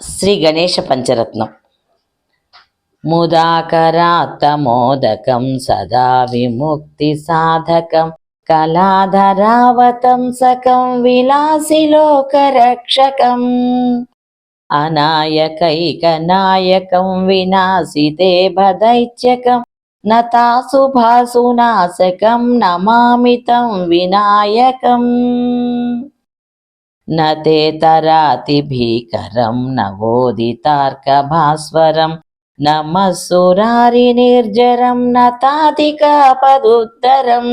శ్రీ గణేశ పంచరత్నం. ముదాకరాత్తమోదకం సదా విముక్తి సాధకం. కళాధరావతం సకం విలాసిలోకరక్షకం అనాయకైకనాయకం వినాశితే భదైత్యకం. నతాసుభాసునాశకం నమామితం వినాయకం. నేతరాతి భీకరం నవోదితార్కభాస్వరం నమస్సురారి నిర్జరం నతాధికాపదుత్తరం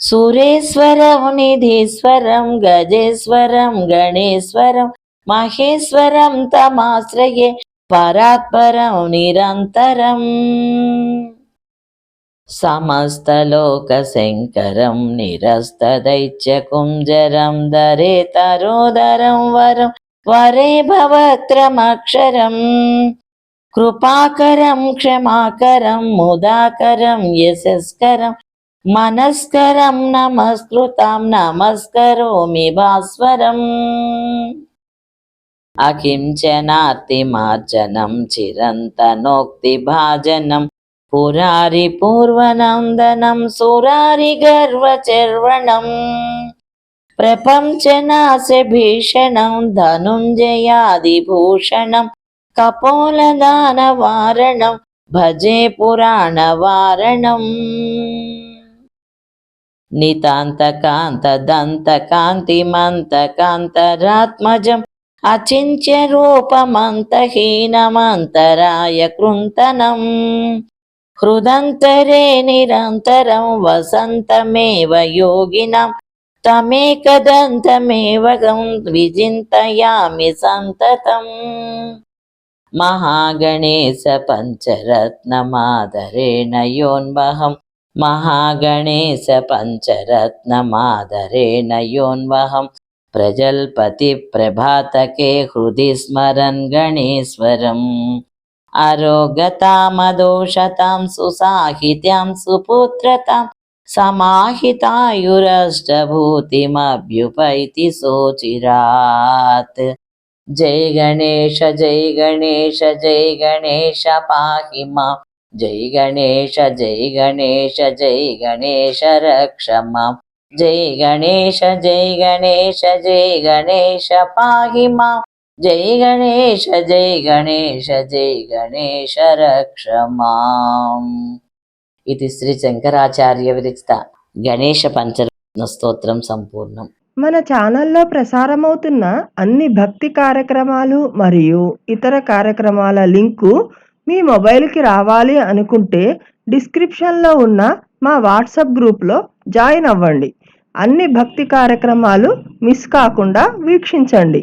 సురేశ్వరం నిధీశ్వరం గజేశ్వరం గణేశ్వరం మహేశ్వరం తమాశ్రయే పరాత్పరం నిరంతరం. సమస్తలోక శంకరం నిరస్త దైత్య కుంజరం దరే తరోదరం వరం వరే భవక్రమక్షరం కృపాకరం క్షమాకరం ముదాకరం యశస్కరం మనస్కరం నమస్కృతం నమస్కరోమి భాస్వరం. అకించనార్తి మార్జనం చిరంతనోక్తి భాజనం పురారి పూర్వనందనం సురారి గర్వచర్వణం ప్రపంచనాశ భీషణం ధనుంజయాదిభూషణం కపోలదానవారణం భజే పురాణవారణం నితాంతకాంతదంతకాంతిమంతకాంతరాత్మజం అచింత్య రూపమంతహీనమంతరాయ కృంతనం. హృదంతరే నిరంతరం వసంతమేవ యోగినం తమేకదంతమేవ విచింతయామి సంతతం. మహాగణేశ పంచరత్నమాదరేణ యోన్వహం. మహాగణేశ పంచరత్నమాదరేణ యోన్వహం. ప్రజల్పతి ప్రభాతకే హృది స్మరన్ గణేశ్వరం. अरोगतामदोषतां सुसाहित्यां सुपुत्रतां समाहितायुरष्टभूतिमभ्युपैति सोचिरात् जय गणेश जय गणेश जय गणेश पाहि मां जय गणेश जय गणेश जय गणेश रक्ष मां जय गणेश जय गणेश जय गणेश पाहि मां జై గణేశ జై గణేశ జై గణేశ రక్షమాం. ఇది శ్రీ శంకరాచార్య విరచిత గణేశ పంచరత్న స్తోత్రం సంపూర్ణం. మన ఛానల్లో ప్రసారమవుతున్న అన్ని భక్తి కార్యక్రమాలు మరియు ఇతర కార్యక్రమాల లింకు మీ మొబైల్కి రావాలి అనుకుంటే డిస్క్రిప్షన్లో ఉన్న మా వాట్సాప్ గ్రూప్లో జాయిన్ అవ్వండి. అన్ని భక్తి కార్యక్రమాలు మిస్ కాకుండా వీక్షించండి.